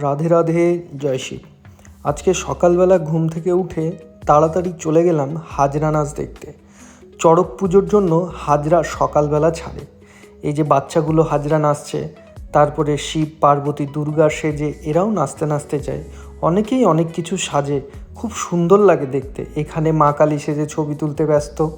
রাধে রাধে, জয় শিব। আজকে সকালবেলা ঘুম থেকে উঠে তাড়াতাড়ি চলে গেলাম হাজরা নাচ দেখতে। চড়ক পুজোর জন্য হাজরা সকালবেলা ছাড়ে। এই যে বাচ্চাগুলো হাজরা নাচছে, তারপরে শিব, পার্বতী, দুর্গা সেজে এরাও নাচতে নাচতে যায়। অনেকেই অনেক কিছু সাজে। খুব সুন্দর লাগে দেখতে। এখানে মা কালী সেজে ছবি তুলতে ব্যস্ত।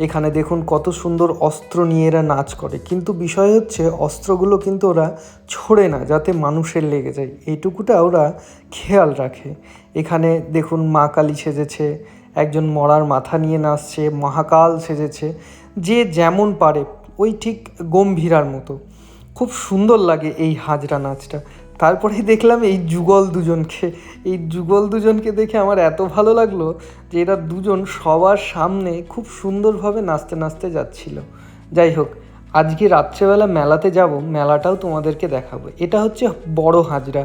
এখানে দেখুন কত সুন্দর অস্ত্র নিয়ে এরা নাচ করে। কিন্তু বিষয় হচ্ছে, অস্ত্রগুলো কিন্তু ওরা ছোড়ে না যাতে মানুষের লেগে যায়। এইটুকুটা ওরা খেয়াল রাখে। এখানে দেখুন মা কালী সেজেছে, একজন মরার মাথা নিয়ে নাচছে, মহাকাল সেজেছে, যে যেমন পারে, ওই ঠিক গম্ভীরার মতো। খুব সুন্দর লাগে এই হাজরা নাচটা। তারপরে দেখলাম এই যুগল দুজনকে। এই যুগল দুজনকে দেখে আমার এত ভালো লাগল যে এরা দুজন সবার সামনে খুব সুন্দরভাবে নাচতে নাচতে যাচ্ছিল। যাই হোক, আজকে রাত্রেবেলা মেলাতে যাব, মেলাটাও তোমাদেরকে দেখাবো। এটা হচ্ছে বড় হাজরা,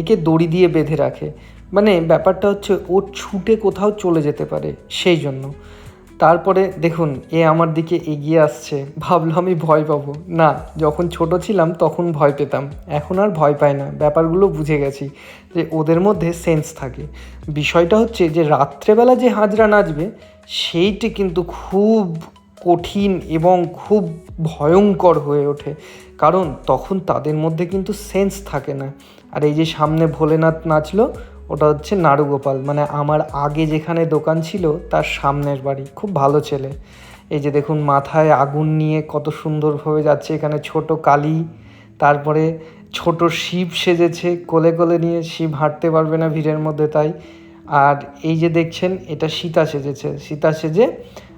একে দড়ি দিয়ে বেঁধে রাখে। মানে ব্যাপারটা হচ্ছে ও ছুটে কোথাও চলে যেতে পারে, সেই জন্য। তারপরে দেখুন, এ আমার দিকে এগিয়ে আসছে। ভাবলাম আমি ভয় পাবো। না, যখন ছোট ছিলাম তখন ভয় পেতাম। এখন আর ভয় পাই না। ব্যাপারগুলো বুঝে গেছি যে ওদের মধ্যে সেন্স থাকে। বিষয়টা হচ্ছে যে রাত্রেবেলা যে হাজরা নাচবে, সেইটি কিন্তু খুব কঠিন এবং খুব ভয়ঙ্কর হয়ে ওঠে। কারণ তখন তাদের মধ্যে কিন্তু সেন্স থাকে না। আর এই যে সামনে ভোলেনাথ নাচলো ওটা হচ্ছে নাড়ুগোপাল। মানে আমার আগে যেখানে দোকান ছিল, তার সামনের বাড়ি। খুব ভালো ছেলে। এই যে দেখুন, মাথায় আগুন নিয়ে কত সুন্দরভাবে যাচ্ছে। এখানে ছোট কালী, তারপরে ছোট শিব সেজেছে, কোলে কোলে নিয়ে। শিব হাঁটতে পারবে না ভিড়ের মধ্যে তাই। আর এই যে দেখছেন, এটা সীতা সেজেছে। সীতা সেজে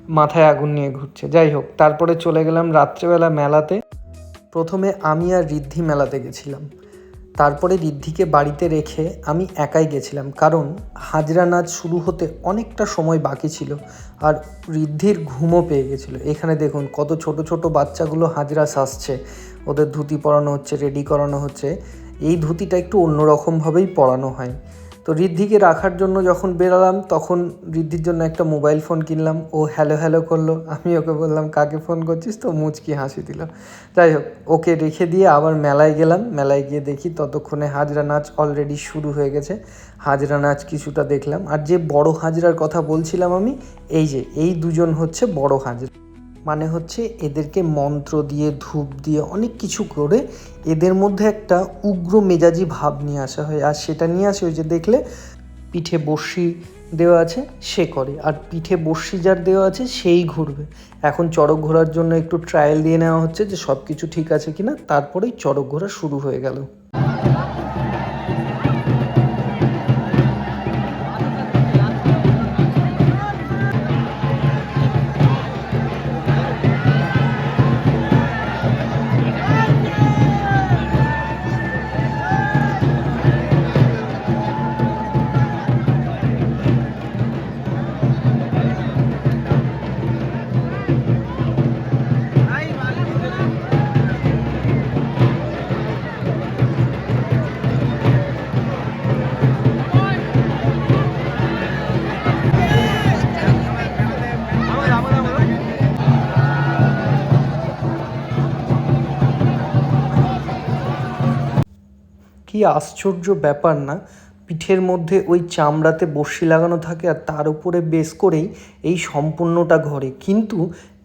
মাথায় আগুন নিয়ে ঘুরছে। যাই হোক, তারপরে চলে গেলাম রাত্রেবেলা মেলাতে। প্রথমে আমি আর ঋদ্ধি মেলাতে গেছিলাম। তারপরে ঋদ্ধিকে বাড়িতে রেখে আমি একাই গেছিলাম, কারণ হাজরা নাচ শুরু হতে অনেকটা সময় বাকি ছিল আর ঋদ্ধির ঘুমও পেয়ে গেছিল। এখানে দেখুন কত ছোট ছোট বাচ্চাগুলো হাজরা সাজছে, ওদের ধুতি পরানো হচ্ছে, রেডি করানো হচ্ছে, এই ধুতিটা একটু অন্যরকমভাবেই পরানো হয়। তো ঋদ্ধিকে রাখার জন্য যখন বেরালাম, তখন ঋদ্ধির জন্য একটা মোবাইল ফোন কিনলাম। ও হ্যালো হ্যালো করল। আমি ওকে বললাম, কাকে ফোন করছিস? তো মুচকি হাসি দিল। যাই হোক, ওকে রেখে দিয়ে আবার মেলায় গেলাম। মেলায় গিয়ে দেখি ততক্ষণে হাজরা নাচ অলরেডি শুরু হয়ে গেছে। হাজরা নাচ কিছুটা দেখলাম। আর যে বড় হাজরার কথা বলছিলাম আমি, এই যে, এই দুজন হচ্ছে বড় হাজরা। মানে হচ্ছে এদেরকে মন্ত্র দিয়ে, ধূপ দিয়ে অনেক কিছু করে এদের মধ্যে একটা উগ্র মেজাজি ভাব নিয়ে আসা হয়। আর সেটা নিয়ে আসে ওই যে দেখলে পিঠে বর্ষি দেওয়া আছে, সে করে। আর পিঠে বর্ষি যার দেওয়া আছে, সেই ঘুরবে। এখন চড়ক ঘোরার জন্য একটু ট্রায়াল দিয়ে নেওয়া হচ্ছে যে সব কিছু ঠিক আছে কিনা, তারপরেই চড়ক ঘোরা শুরু হয়ে গেল। কি আশ্চর্য ব্যাপার না, পিঠের মধ্যে ওই চামড়াতে বর্ষি লাগানো থাকে আর তার উপরে বেস করেই এই সম্পূর্ণটা ঘরে। কিন্তু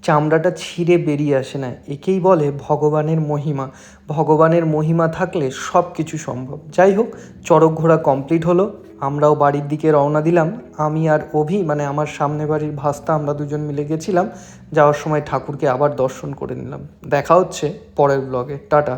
চামড়াটা ছিঁড়ে বেরিয়ে আসে না, একেই বলে ভগবানের মহিমা। ভগবানের মহিমা থাকলে সব কিছু সম্ভব। যাই হোক, চড়ক ঘোড়া কমপ্লিট হলো, আমরাও বাড়ির দিকে রওনা দিলাম। আমি আর অভি মানে আমার সামনে বাড়ির ভাস্তা, আমরা দুজন মিলে গেছিলাম। যাওয়ার সময় ঠাকুরকে আবার দর্শন করে নিলাম। দেখা হচ্ছে পরের ব্লগে টাটা।